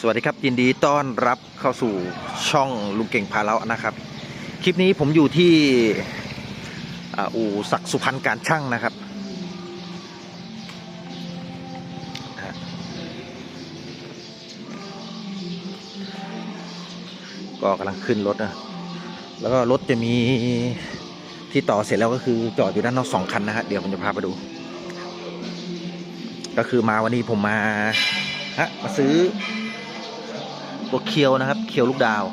สวัสดีครับยินดีต้อนรับเข้าสู่ช่องลุงเก่งพาเลาะนะครับ คลิปนี้ผมอยู่ที่อ,อู่ศักดิ์สุพรรณการช่างนะครับ ก็กำลังขึ้นรถนะแล้วก็รถจะมีที่ต่อเสร็จแล้วก็คือจอดอยู่ด้านนอกสองคันนะฮะเดี๋ยวผมจะพาไปดู ก็คือมาวันนี้ผมมาฮะมาซื้อ ตัวเคียวนะครับ เคียวลูกดาว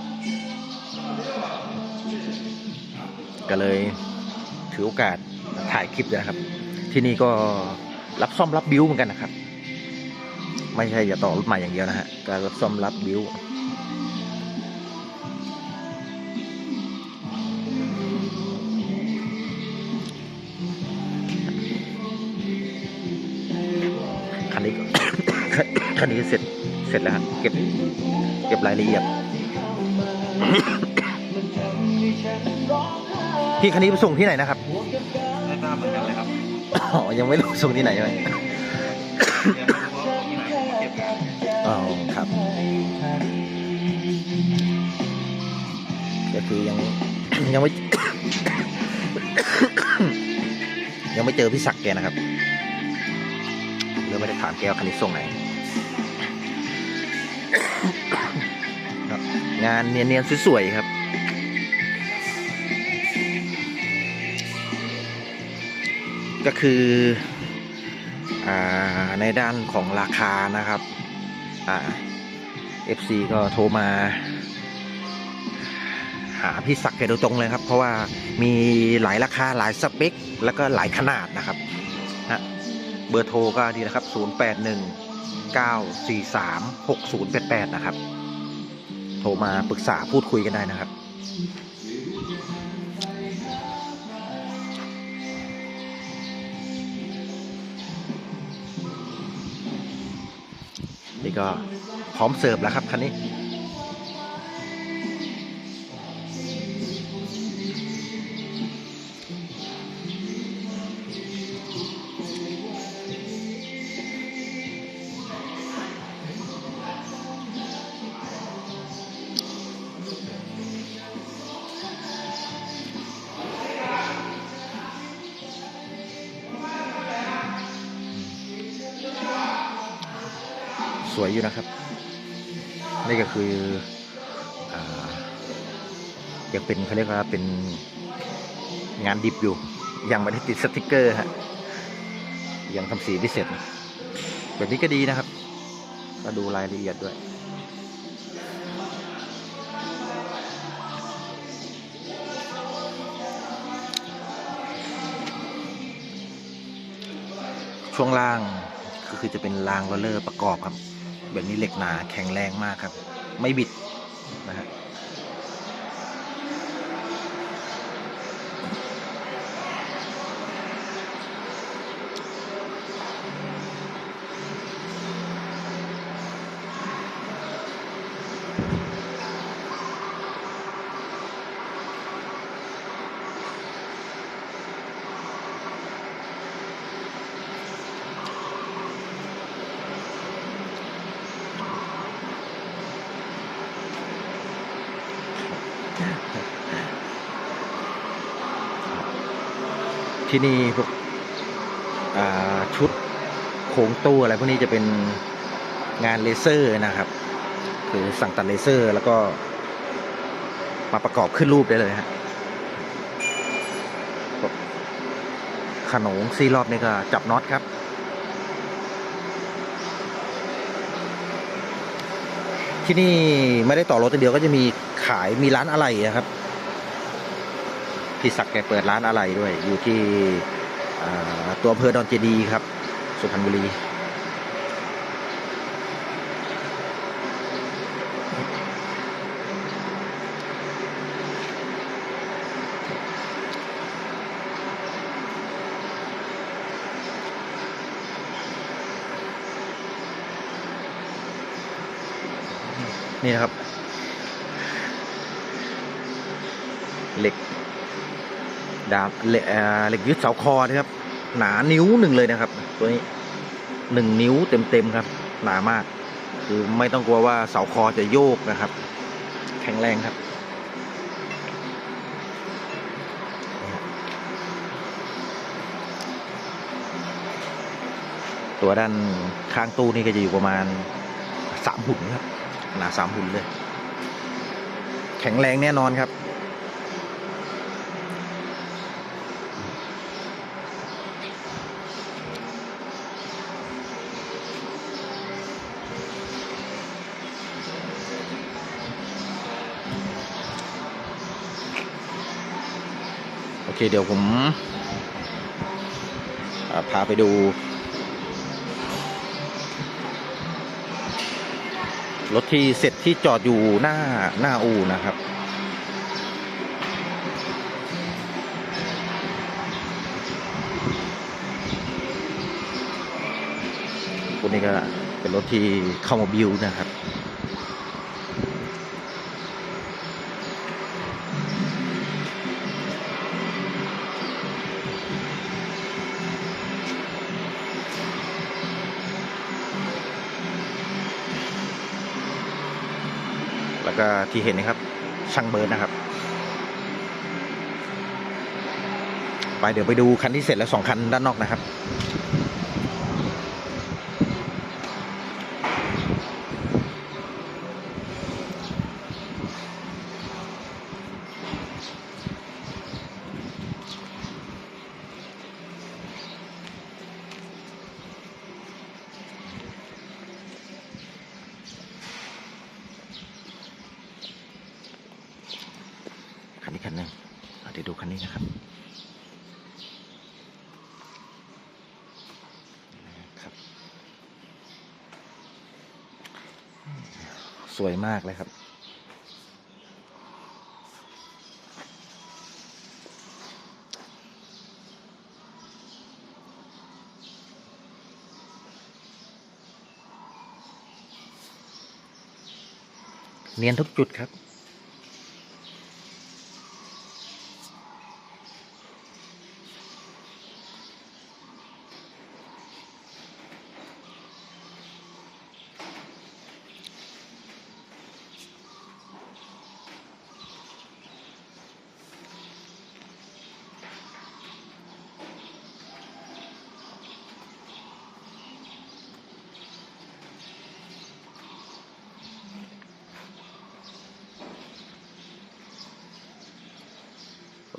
ก็เลยถือโอกาสถ่ายคลิปเลยนะครับ ที่นี่ก็รับซ่อมรับบิวเหมือนกันนะครับ ไม่ใช่จะต่อรถใหม่อย่างเดียวนะฮะการรับซ่อมรับบิวคันนี้คันนี้เสร็จ สร็จแล้วฮะเก็บเก็บรายละเอียดพี่คันนี้ไปส่งที่ไหนนะครับไม่ทราบเหมือนกันเลยครับอ๋อยังไม่รู้ส่งที่ไหนใช่ไหมยังไม่รู้ว่าที่ไหนผมมาเก็บงานอ๋อครับก็คือยังยังไม่ยังไม่เจอพี่ศักดิ์แกนะครับเลยไม่ได้ถามแกว่าคันนี้ส่งไหน งานเนียนๆสวยๆครับ ก็คืออในด้านของราคานะครับอ่า FC ก็โทรมา หาพี่ศักดิ์แกโดยตรงเลยครับ เพราะว่ามีหลายราคาหลายสเปค แล้วก็หลายขนาดนะครับนะเบอร์โทรก็ดีนะครับ 081 943 6088 นะครับ โทรมาปรึกษาพูดคุยกันได้นะครับนี่ก็พร้อมเสิร์ฟแล้วครับคันนี้ สวยอยู่นะครับ นี่ก็คืออยังเป็นเขาเรียกว่าเป็นงานดิบอยู่ ยังไม่ได้ติดสติกเกอร์ฮะยังทำสีไม่เสร็จแบบนี้ก็ดีนะครับ มาดูรายละเอียดด้วยช่วงล่างก็คือจะเป็นรางโรลเลอร์ประกอบครับ แบบนี้เหล็กหนาแข็งแรงมากครับ ไม่บิดนะฮะ ที่นี่พวกชุดโครงตู้อะไรพวกนี้จะเป็นงานเลเซอร์นะครับ คือสั่งตัดเลเซอร์แล้วก็มาประกอบขึ้นรูปได้เลยฮะขนงซีรอบนี่ก็จับน็อตครับที่นี่ไม่ได้ต่อรถอย่เดียวก็จะมีขายมีร้านอะไหล่อะครับ พี่ศักดิ์แกเปิดร้านอะไหล่ด้วย อยู่ที่ตัวอำเภอดอนเจดีครับ สุพรรณบุรีนี่นะครับ เหล็ก ดาบเหล็กยึดเสาคอนะครับ หนานิ้วหนึ่งเลยนะครับ ตัวนี้หนึ่งนิ้วเต็มๆครับ หนามาก คือไม่ต้องกลัวว่าเสาคอจะโยกนะครับ แข็งแรงครับตัวด้านข้างตู้นี่ก็จะอยู่ประมาณสามหุ่นครับขนาสามหุ่นเลย แข็งแรงแน่นอนครับ เคเดี๋ยวผมาพาไปดูรถที่เสร็จที่จอดอยู่หน้าหน้าอู่นะครับคนนี้ก็เป็นรถที่เข้ามาบิวนะครับ แล้วก็ที่เห็นนะครับ ช่างเบิร์ดนะครับ ไปเดี๋ยวไปดูคันที่เสร็จแล้วสองคันด้านนอกนะครับ คันนี้คันหนึ่งอะเดี๋ยวดูคั นนี้นะครับครับ สวยมากเลยครับเนียนทุกจุดครับ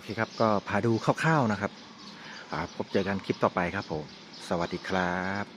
เคครับก็พาดูคร่าวๆนะครับพบเจอกันคลิปต่อไปครับผม สวัสดีครับ